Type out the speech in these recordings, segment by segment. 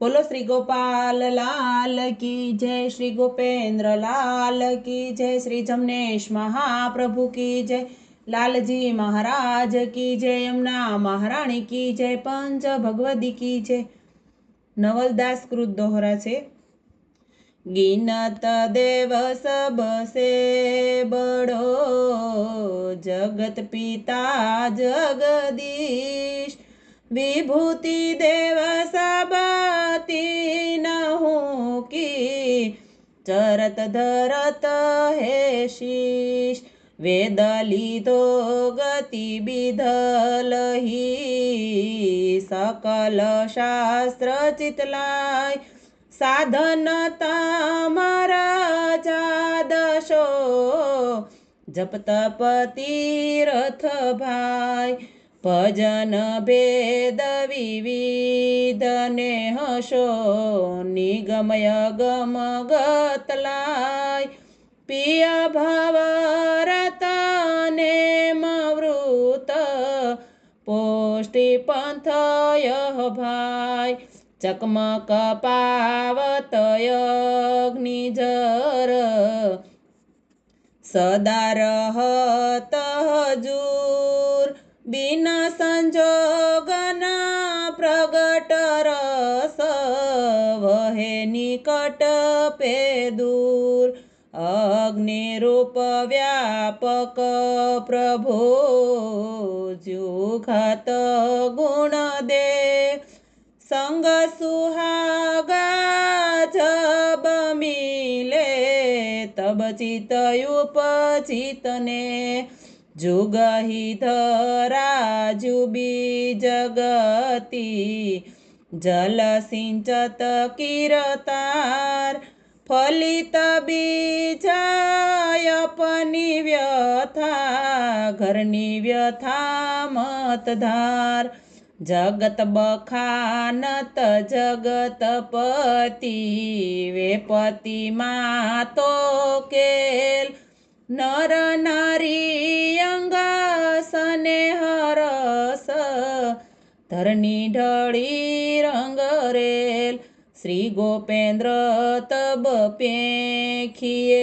બોલો શ્રી ગોપાલ લાલ કી જય શ્રી ગોપેન્દ્ર લાલ કી જય શ્રી જમનેશ મહાપ્રભુ કી જય. લાલજી મહારાજ કી જય, યમુના મહારાણી કી જય, પંચ ભગવદી કી જય. નવલદાસ કૃત દોહરા છે. ગિનત દેવ સબ સે બડો જગત પિતા જગદીશ. વિભૂતિ દેવ સબતી નહું કી ચરત ધરત હે શીશ, વેદ લીધો ગતિ બીધલહી સકલ શાસ્ત્ર ચિતલાય સાધન તમારા જાદશો જપતપતિ રથ ભાઈ ભજન ભેદ વિવિધ ને હશો નિગમય ગમ ગતલાય પિય ભાવ રતને મવૃત પોષ્ટિ પંથય ભાઈ ચકમક પાવત અગ્નિજર સદા રહત હજૂર બિન સંજોગના પ્રગટ રસ વહે નિકટ પે દૂર. અગ્નિરૂપ વ્યાપક પ્રભો જુઘાત ગુણ દે. સંગ સુહાગા જબ મિલે, તબ ચિતયુપચિતને જુગહિ ધરા જુબી જગતી જલ સિંચત કિરતાર ફલિત બીજાયપની વ્યથા ઘરની વ્યથા મતધાર જગત બખાનત જગત પતિ વેપતિ માતો કેલ નર નારી અંગાસને હરસ. ધરની ઢળી રંગરેલ શ્રી ગોપેન્દ્ર તબ પેખીએ.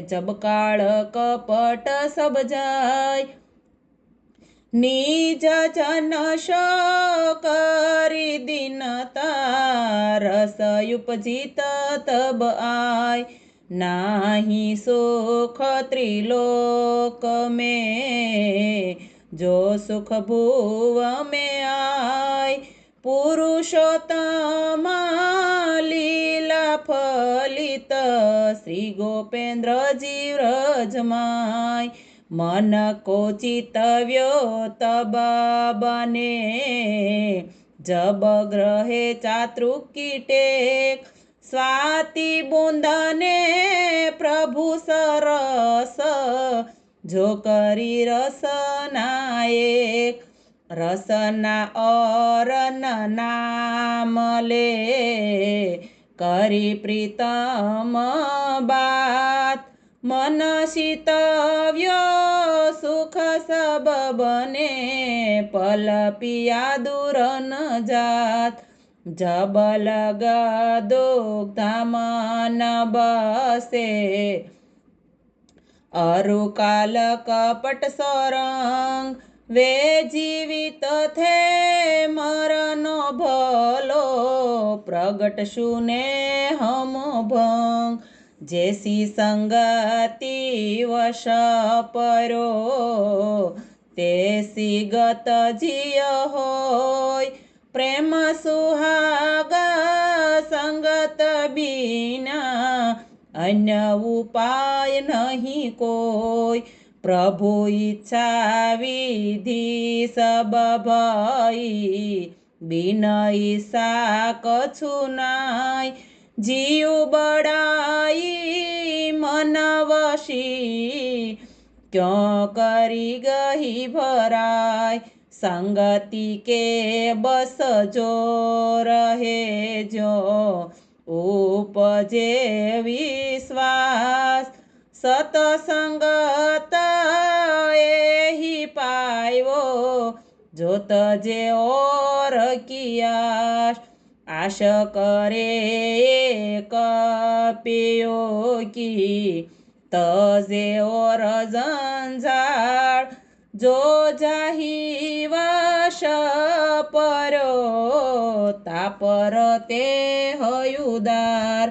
જબકાળ કપટ સબ જાય. નિજ જન કરી દિનતા રસ ઉપજીત તબ આય. નાહી સુખ ત્રિલોક में જો સુખ ભુવ में આય, પુરુષોત્તમ લીલા ફલિત શ્રી ગોપેન્દ્રજી વ્રજમાય. મન કોચિતવ્યો તબ બને જબ ગ્રહે ચાતૃકી ટેક સ્વાતિ બુંદને પ્રભુ સરસ જો કરી રસનાયક રસના અરન નામ લે કરી પ્રીતમ બાત મન શીતવ્યો સુખ સબ બને પલ પિયા દૂર ન જાત જબલ ગદુગ્ધામન બસે. અરુકાલ કપટ સોરંગ વે જીવિત થે મરનો ભલો. પ્રગટ શુને હમ ભંગ જેસી સંગતિ વશ પરો. તેસી ગત જીય હોય प्रेम सुहाग संगत बिना अन्य उपाय नहीं कोई प्रभु इच्छा विधि सब भई बिनाई साक छुनाई जीव बड़ाई मनवशी क्यों करी गही भराई સંગતિ કે બસ જો રહે જો ઉપજે વિશ્વાસ. સતસંગત એહી પાયો જોત જે ઓર કિયાશ. આશ કરે કપિયો કી તજે ઓર ઝંઝાળ જો જાહી વશ પર્યો તાપર તે હયુદાર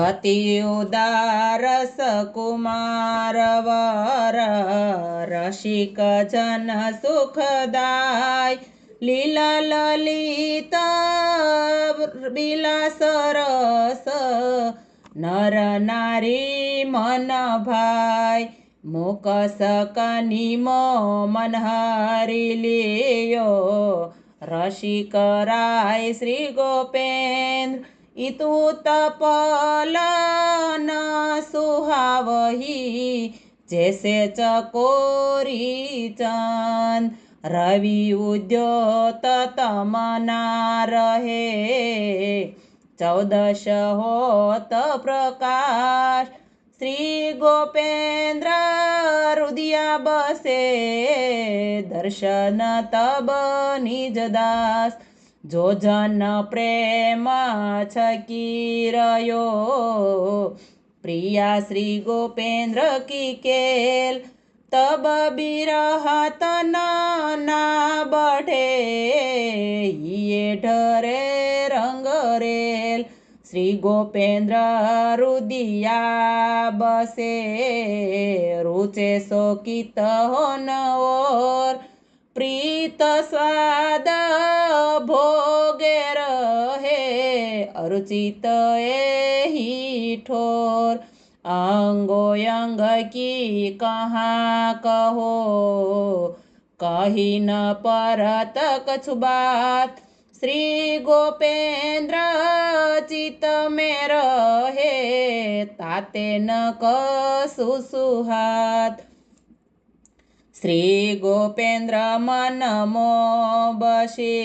અતિ ઉદાર સકુમાર વર, રસિક જન સુખદાય. લીલા લલિત બિલાસ રસ નર નારી મન ભાઈ મુક શકની મો મનહારી લિયો રસિક રાય શ્રી ગોપેન્દ્ર ઇતુ તપલ ન સુહાવહી જેસે ચકોરી ચંદ રવિ ઉદ્યોત તમના રહે ચૌદશ હોત પ્રકાશ શ્રી ગોપેન્દ્ર રુદિયા બસે, દર્શન તબ નિજદાસ જો જન પ્રેમ છકી રહ્યો, પ્રિયા શ્રી ગોપેન્દ્ર કી કેલ. તબ બિરહત ના બઢે હિએ ઢરે રંગ રેલ. શ્રી ગોપેન્દ્ર રુદિયા બસે, રૂચે શોકિત હોન ઓર, પ્રીત સ્વાદ ભોગે રહે, અરુચિત એ ઠોર અંગો અંગ કી કહા કહો, કહી ન પરત કछु બાત શ્રી ગોપેન્દ્ર ચિત મે રહે, તાતે ન કશું સુહાત શ્રી ગોપેન્દ્ર મન મો બસે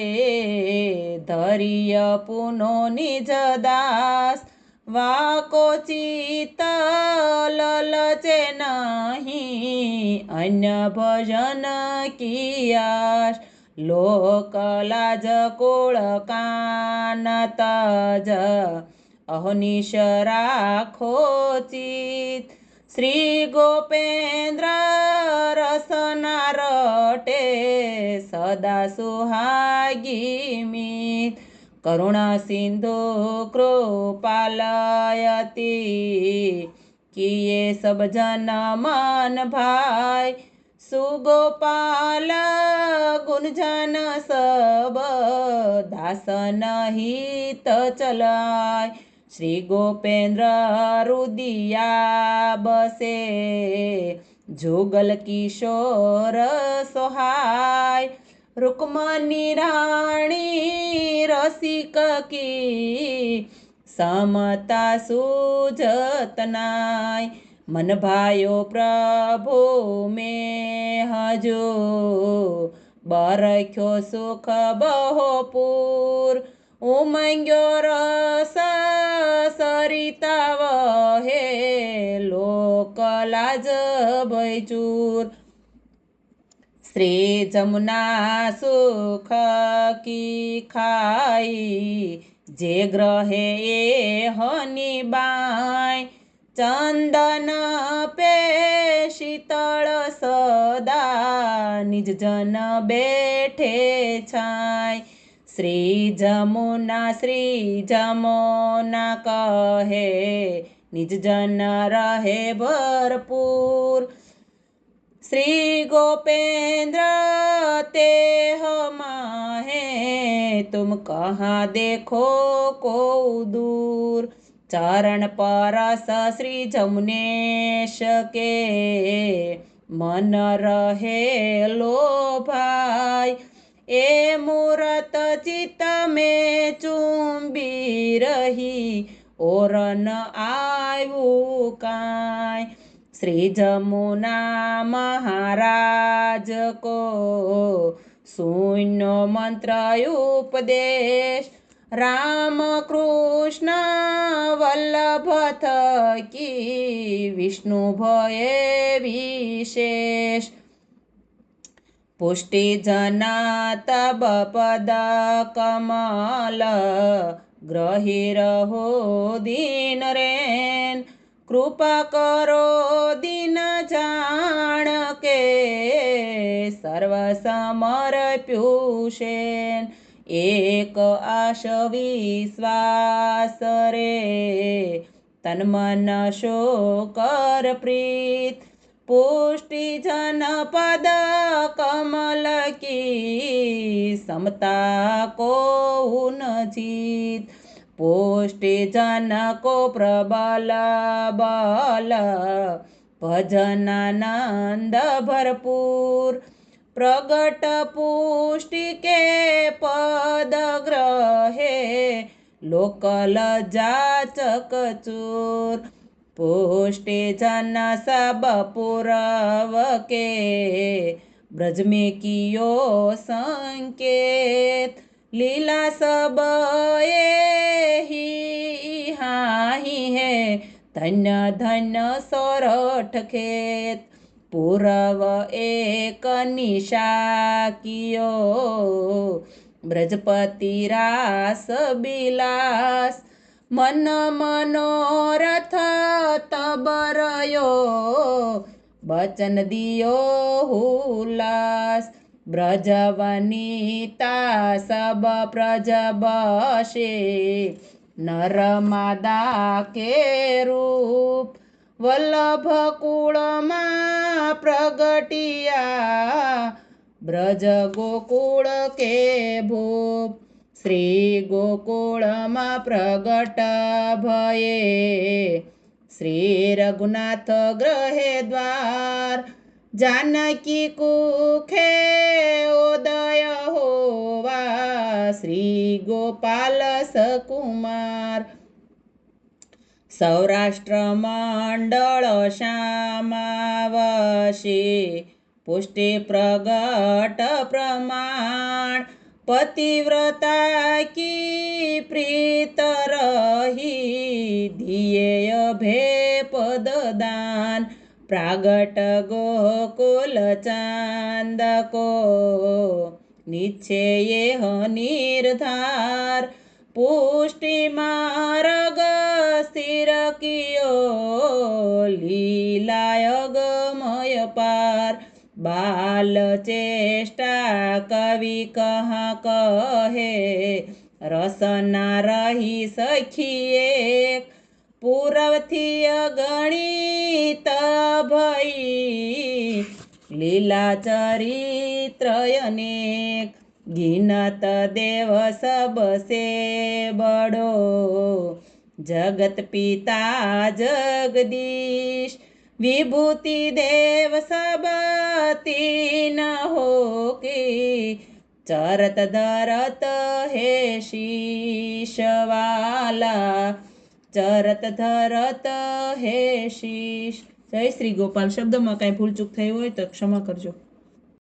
ધરિય પુનો નિજ દાસ. વાકો ચિત લલચે નહીં, અન્ય ભજન કિયાશ. લોકલાજ કોળ કાન તજ અહનિશ રાખો ચિત શ્રી ગોપેન્દ્ર રસના રટે સદા સુહાગી મિત કરુણા સિંધુ કૃપાલયતી કિયે સબ જન મન ભાઈ સુગોપાલ ગુંજન સબ દાસન હિત ચલાય. શ્રી ગોપેન્દ્ર રુદિયા બસે. જોગલ કિશોર સોહાય. રૂકમની રાણી રસિક કી. સમતા સુજતનાય. મન ભાયો પ્રભુ મે. હજો બરખ્યો સુખ બહોપુર ઉમંગ્યો રસ સરિતા વહે લોકલાજ ભયચૂર શ્રી જમુના સુખ કી ખાઈ. જે ગ્રહે એ હની બાય. ચંદન પે શીતળ સદા નિજ જન બેઠે છાય. શ્રી જમુના શ્રી જમુના કહે, નિજ જન રહે ભરપૂર. શ્રી ગોપેન્દ્ર તે હમા હે તુમ કહા દેખો કો દૂર. ચરણ પરસ શ્રી જમનેશ કે મન રહે લો ભાઈ એ મુરત ચિત મે ચુંબી રહી ઓરન આવ્યું કાંઈ શ્રી જમુના મહારાજ કો શૂન્ય મંત્ર ઉપદેશ થકી વિષ્ણુ ભયે વિશેષ. પુષ્ટિજન તબ પદ કમલ ગ્રહી રહો દીન રેન. કૃપા કરો દિન જાણ કે સર્વ સમર્પ્યું એક આશ વિશ્વાસ રે. તન્મન શોકર પ્રીત. પુષ્ટિ જન પદ કમલ કી. સમતા કો ઉન જીત. પુષ્ટિ જન કો પ્રબલ બલ. ભજનાનંદ ભરપૂર. प्रगट पुष्टि के पद ग्रहे लोकल जाचक चूर पुष्टि जन सब पुरव के ब्रज में कियो संकेत। लीला सब ये ही, हाँ ही है धन्य धन्य सौरठ खेत। પૂરવ એક નિશા કિયો બ્રજપતિ રાસ બિલાસ, મન મનોરથ તબરયો. બચન દિયો હુલાસ બ્રજ વનિતા સબ પ્રજ બશે નરમાદા કે રૂપ વલ્લભ કુળમાં પ્રગટિયા બ્રજ ગોકુળ કે ભૂપ? શ્રી ગોકુળમાં પ્રગટ ભયે. શ્રી રઘુનાથ ગ્રહે દ્વાર, જાનકી કુખે ઉદય હોવા. શ્રી ગોપાલ સકુમાર સૌરાષ્ટ્ર મંડળ શ્યામાવશે પુષ્ટિ પ્રગટ પ્રમાણ પતિવ્રતા કી પ્રીત રહી ધ્યેય ભે પદ દાન પ્રાગટ ગોકુલ ચાંદ કો નિશ્ચય નિર્ધાર પુષ્ટિ માર્ગ સ્થિર કિયો લીલાયગમય પાર. બાલ ચેષ્ટા કવિ કહા કહે, રસના રહી સખીએ પૂરવથી અગણિત ભઈ, લીલા ચરિત્ર અનેક ગિનત દેવ સબસે બડો જગત પિતા જગદીશ, વિભૂતિ દેવ સબતી ન હો કે ચરત ધરત હે શીશવાલા, ચરત ધરત હે શીશ. જય શ્રી ગોપાલ. શબ્દમાં કાંઈ ભૂલચૂક થઈ હોય તો ક્ષમા કરજો.